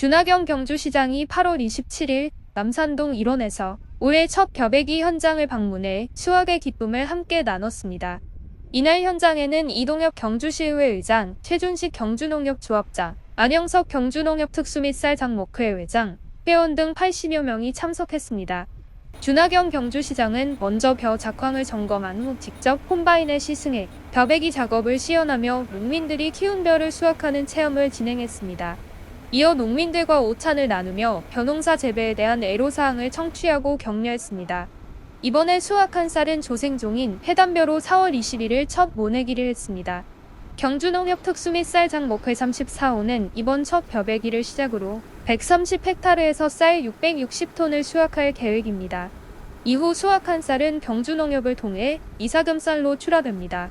준하경 경주시장이 8월 27일 남산동 일원에서 올해 첫 벼베기 현장을 방문해 수확의 기쁨을 함께 나눴습니다. 이날 현장에는 이동엽 경주시의회 의장, 최준식 경주농협조합장, 안영석 경주농협 특수 및 쌀 장목회 회장, 회원 등 80여 명이 참석했습니다. 준하경 경주시장은 먼저 벼 작황을 점검한 후 직접 콤바인에 시승해 벼베기 작업을 시연하며 농민들이 키운 벼를 수확하는 체험을 진행했습니다. 이어 농민들과 오찬을 나누며 벼농사 재배에 대한 애로사항을 청취하고 격려했습니다. 이번에 수확한 쌀은 조생종인 해담벼로 4월 21일 첫 모내기를 했습니다. 경주농협 특수 및 쌀장 목회 34호는 이번 첫 벼베기를 시작으로 130헥타르에서 쌀 660톤을 수확할 계획입니다. 이후 수확한 쌀은 경주농협을 통해 이사금 쌀로 출하됩니다.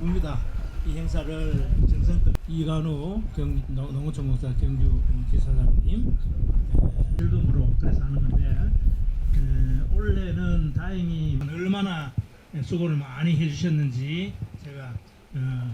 기쁩니다. 이 행사를 정성껏 이간우 경, 농- 농어촌 목사 경주 지사장님 에, 일동으로 그래서 하는 건데 에, 올해는 다행히 얼마나 수고를 많이 해주셨는지 제가 어,